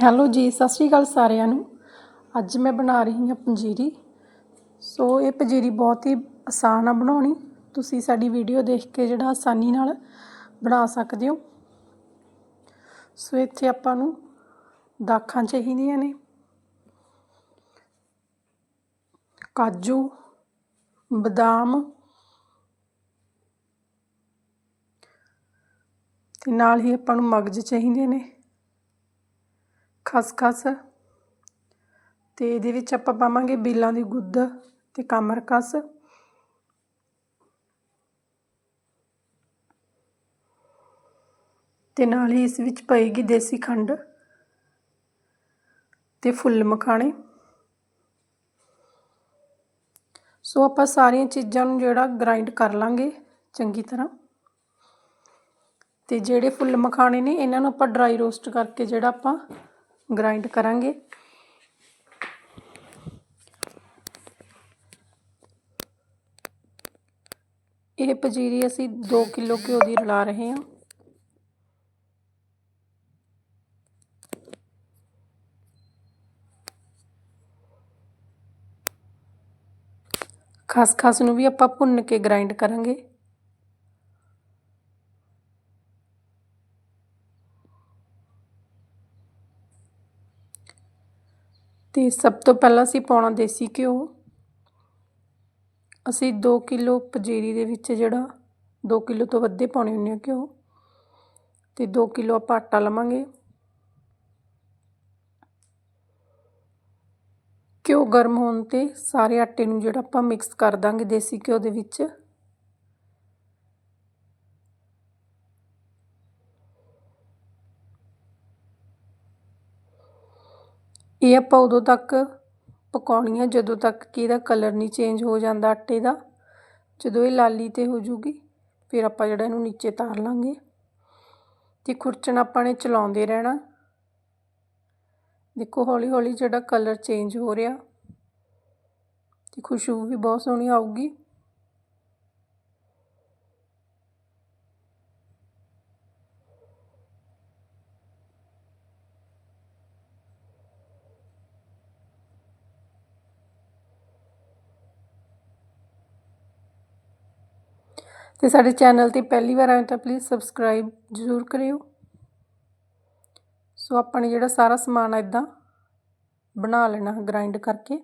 Hello ਜੀ, ਸਤਿ ਸ਼੍ਰੀ ਅਕਾਲ ਸਾਰਿਆਂ ਨੂੰ। ਅੱਜ ਮੈਂ ਬਣਾ ਰਹੀ ਹਾਂ ਪੰਜੀਰੀ। ਸੋ ਇਹ ਪੰਜੀਰੀ ਬਹੁਤ ਹੀ ਆਸਾਨ ਆ ਬਣਾਉਣੀ। ਤੁਸੀਂ ਸਾਡੀ ਵੀਡੀਓ ਦੇਖ ਕੇ ਜਿਹੜਾ ਆਸਾਨੀ ਨਾਲ ਬਣਾ ਸਕਦੇ ਹੋ। ਸੋ ਇੱਥੇ ਆਪਾਂ ਨੂੰ ਦਾਖਾਂ ਚਾਹੀਦੀਆਂ ਨੇ। ਕਾਜੂ, ਬਦਾਮ ਤੇ ਨਾਲ ਹੀ ਆਪਾਂ ਨੂੰ ਮਗਜ ਚਾਹੀਦੇ ਨੇ। ਖਸਖਸ ਅਤੇ ਇਹਦੇ ਵਿੱਚ ਆਪਾਂ ਪਾਵਾਂਗੇ ਬੀਲਾਂ ਦੀ ਗੁੱਦ ਤੇ ਕਮਰਕਸ ਤੇ ਨਾਲ ਹੀ ਇਸ ਵਿੱਚ ਪਏਗੀ ਦੇਸੀ ਖੰਡ ਤੇ ਫੁੱਲ ਮਖਾਣੇ। ਸੋ ਆਪਾਂ ਸਾਰੀਆਂ ਚੀਜ਼ਾਂ ਨੂੰ ਜਿਹੜਾ ਗ੍ਰਾਈਂਡ ਕਰ ਲਾਂਗੇ ਚੰਗੀ ਤਰ੍ਹਾਂ। ਤੇ ਜਿਹੜੇ ਫੁੱਲ ਮਖਾਣੇ ਨੇ, ਇਹਨਾਂ ਨੂੰ ਆਪਾਂ ਡਰਾਈ ਰੋਸਟ ਕਰਕੇ ਜਿਹੜਾ ਆਪਾਂ ਗ੍ਰਾਈਂਡ ਕਰਾਂਗੇ ਇਹ ਪਜੀਰੀ ਅਸੀਂ 2 ਕਿਲੋ ਘਿਓ ਦੀ ਰਲਾ ਰਹੇ ਹਾਂ ਖਸਖਸ ਨੂੰ ਵੀ ਆਪਾਂ ਭੁੰਨ ਕੇ ਗ੍ਰਾਈਂਡ ਕਰਾਂਗੇ ਅਤੇ ਸਭ ਤੋਂ ਪਹਿਲਾਂ ਅਸੀਂ ਪਾਉਣਾ ਦੇਸੀ ਘਿਓ। ਅਸੀਂ ਦੋ ਕਿਲੋ ਪੰਜੀਰੀ ਦੇ ਵਿੱਚ ਜਿਹੜਾ ਦੋ ਕਿਲੋ ਤੋਂ ਵੱਧੇ ਪਾਉਣੇ ਹੁੰਦੇ ਆ ਘਿਓ ਅਤੇ ਦੋ ਕਿਲੋ ਆਪਾਂ ਆਟਾ ਲਵਾਂਗੇ। ਘਿਓ ਗਰਮ ਹੋਣ ਤੇ ਸਾਰੇ ਆਟੇ ਨੂੰ ਜਿਹੜਾ ਆਪਾਂ ਮਿਕਸ ਕਰ ਦਾਂਗੇ ਦੇਸੀ ਘਿਓ ਦੇ ਵਿੱਚ। ਇਹ ਆਪਾਂ ਉਦੋਂ ਤੱਕ ਪਕਾਉਣੀ ਆ ਜਦੋਂ ਤੱਕ ਕਿ ਇਹਦਾ ਕਲਰ ਨਹੀਂ ਚੇਂਜ ਹੋ ਜਾਂਦਾ ਆਟੇ ਦਾ। ਜਦੋਂ ਇਹ ਲਾਲੀ ਤੇ ਹੋ ਜੂਗੀ, ਫਿਰ ਆਪਾਂ ਜਿਹੜਾ ਇਹਨੂੰ ਨੀਚੇ ਤਾਰ ਲਾਂਗੇ। ਤੇ ਖੁਰਚਣ ਆਪਾਂ ਨੇ ਚਲਾਉਂਦੇ ਰਹਿਣਾ। ਦੇਖੋ ਹੌਲੀ ਹੌਲੀ ਜਿਹੜਾ ਕਲਰ ਚੇਂਜ ਹੋ ਰਿਹਾ, ਤੇ ਖੁਸ਼ਬੂ ਵੀ ਬਹੁਤ ਸੋਹਣੀ ਆਊਗੀ। ਤੇ ਸਾਡੇ ਚੈਨਲ ਤੇ ਪਹਿਲੀ ਵਾਰ ਆਏ ਤਾਂ ਪਲੀਜ਼ ਸਬਸਕ੍ਰਾਈਬ ਜ਼ਰੂਰ ਕਰਿਓ। ਸੋ ਆਪਾਂ ਨੇ ਜਿਹੜਾ ਸਾਰਾ ਸਮਾਨ ਇਦਾਂ ਬਣਾ ਲੈਣਾ ਗ੍ਰਾਈਂਡ ਕਰਕੇ।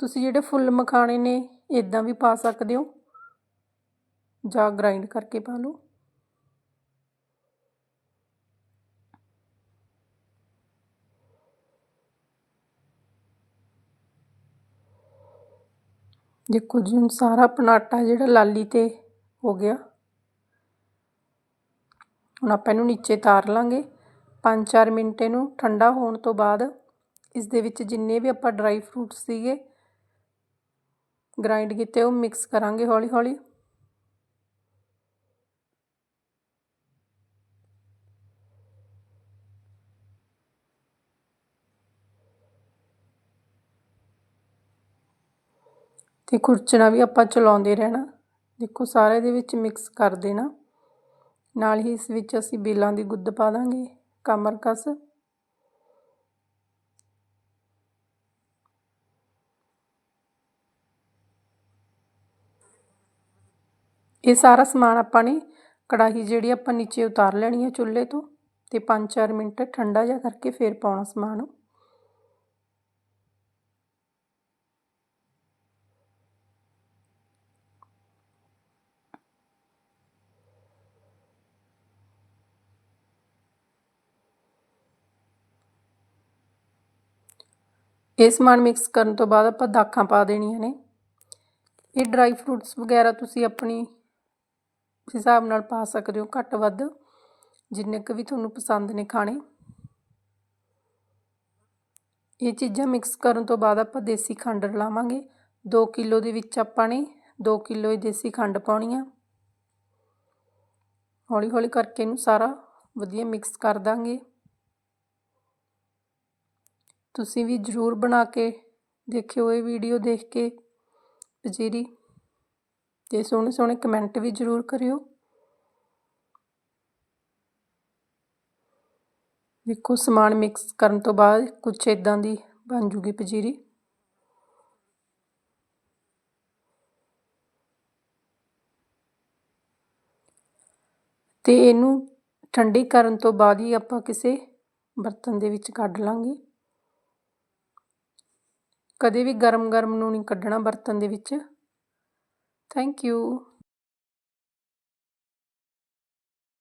ਤੁਸੀਂ ਜਿਹੜੇ ਫੁੱਲ ਮਖਾਣੇ ਨੇ ਇਦਾਂ ਵੀ ਪਾ ਸਕਦੇ ਹੋ। ਜਾਂ ਗ੍ਰਾਈਂਡ ਕਰਕੇ ਪਾ ਲਓ। ਦੇਖੋ ਜੀ, ਹੁਣ ਸਾਰਾ ਆਪਣਾ ਆਟਾ ਜਿਹੜਾ ਲਾਲੀ ਤੇ ਹੋ ਗਿਆ। ਹੁਣ ਆਪਾਂ ਇਹਨੂੰ ਨੀਚੇ ਤਾਰ ਲਾਂਗੇ। 5-4 ਮਿੰਟ ਇਹਨੂੰ ਠੰਡਾ ਹੋਣ ਤੋਂ ਬਾਅਦ ਇਸ ਦੇ ਵਿੱਚ ਜਿੰਨੇ ਵੀ ਆਪਾਂ ਡਰਾਈ ਫਰੂਟਸ ਸੀਗੇ, ਗ੍ਰਾਈਂਡ ਕੀਤੇ ਉਹ ਮਿਕਸ ਕਰਾਂਗੇ ਹੌਲੀ ਹੌਲੀ ਅਤੇ ਖੁਰਚਣਾ ਵੀ ਆਪਾਂ ਚਲਾਉਂਦੇ ਰਹਿਣਾ। ਦੇਖੋ, ਸਾਰੇ ਦੇ ਵਿੱਚ ਮਿਕਸ ਕਰ ਦੇਣਾ। ਨਾਲ ਹੀ ਇਸ ਵਿੱਚ ਅਸੀਂ ਬੇਲਾਂ ਦੀ ਗੁੱਦ ਪਾ ਦਾਂਗੇ ਕਮਰਕਸ ਇਹ ਸਾਰਾ ਸਮਾਨ ਆਪਾਂ ਨੇ ਕੜਾਹੀ ਜਿਹੜੀ ਆਪਾਂ ਨੀਚੇ ਉਤਾਰ ਲੈਣੀ ਹੈ ਚੁੱਲ੍ਹੇ ਤੋਂ, ਤੇ 5-4 ਮਿੰਟ ਠੰਡਾ ਜਿਹਾ ਕਰਕੇ ਫੇਰ ਪਾਉਣਾ ਸਮਾਨ। ਇਹ ਸਮਾਨ ਮਿਕਸ ਕਰਨ ਤੋਂ ਬਾਅਦ ਆਪਾਂ ਦਾਖਾਂ ਪਾ ਦੇਣੀਆਂ ਨੇ। ਇਹ ਡਰਾਈ ਫਰੂਟਸ ਵਗੈਰਾ ਤੁਸੀਂ ਆਪਣੀ ਹਿਸਾਬ ਨਾਲ ਪਾ ਸਕਦੇ ਹੋ ਘੱਟ ਵੱਧ, ਜਿੰਨੇ ਕੁ ਵੀ ਤੁਹਾਨੂੰ ਪਸੰਦ ਨੇ ਖਾਣੇ। ਇਹ ਚੀਜ਼ਾਂ ਮਿਕਸ ਕਰਨ ਤੋਂ ਬਾਅਦ ਆਪਾਂ ਦੇਸੀ ਖੰਡ ਰਲਾਵਾਂਗੇ। 2 ਕਿਲੋ ਦੇ ਵਿੱਚ ਆਪਾਂ ਨੇ 2 ਕਿਲੋ ਹੀ ਦੇਸੀ ਖੰਡ ਪਾਉਣੀ ਆ ਹੌਲੀ ਹੌਲੀ ਕਰਕੇ ਇਹਨੂੰ ਸਾਰਾ ਵਧੀਆ ਮਿਕਸ ਕਰ ਦਾਂਗੇ। ਤੁਸੀਂ ਵੀ ਜ਼ਰੂਰ ਬਣਾ ਕੇ ਦੇਖਿਓ ਇਹ ਵੀਡੀਓ ਦੇਖ ਕੇ। ਪਜੀਰੀ ਅਤੇ ਸੋਹਣੇ ਸੋਹਣੇ ਕਮੈਂਟ ਵੀ ਜ਼ਰੂਰ ਕਰਿਓ। ਦੇਖੋ, ਸਮਾਨ ਮਿਕਸ ਕਰਨ ਤੋਂ ਬਾਅਦ ਕੁਝ ਇਦਾਂ ਦੀ ਬਣ ਜੂਗੀ ਪੰਜੀਰੀ ਤੇ ਇਹਨੂੰ ਠੰਡੀ ਕਰਨ ਤੋਂ ਬਾਅਦ ਹੀ ਆਪਾਂ ਕਿਸੇ ਬਰਤਨ ਦੇ ਵਿੱਚ ਕੱਢ ਲਾਂਗੇ। ਕਦੇ ਵੀ ਗਰਮ ਗਰਮ ਨੂੰ ਨਹੀਂ ਕੱਢਣਾ ਬਰਤਨ ਦੇ ਵਿੱਚ। Thank you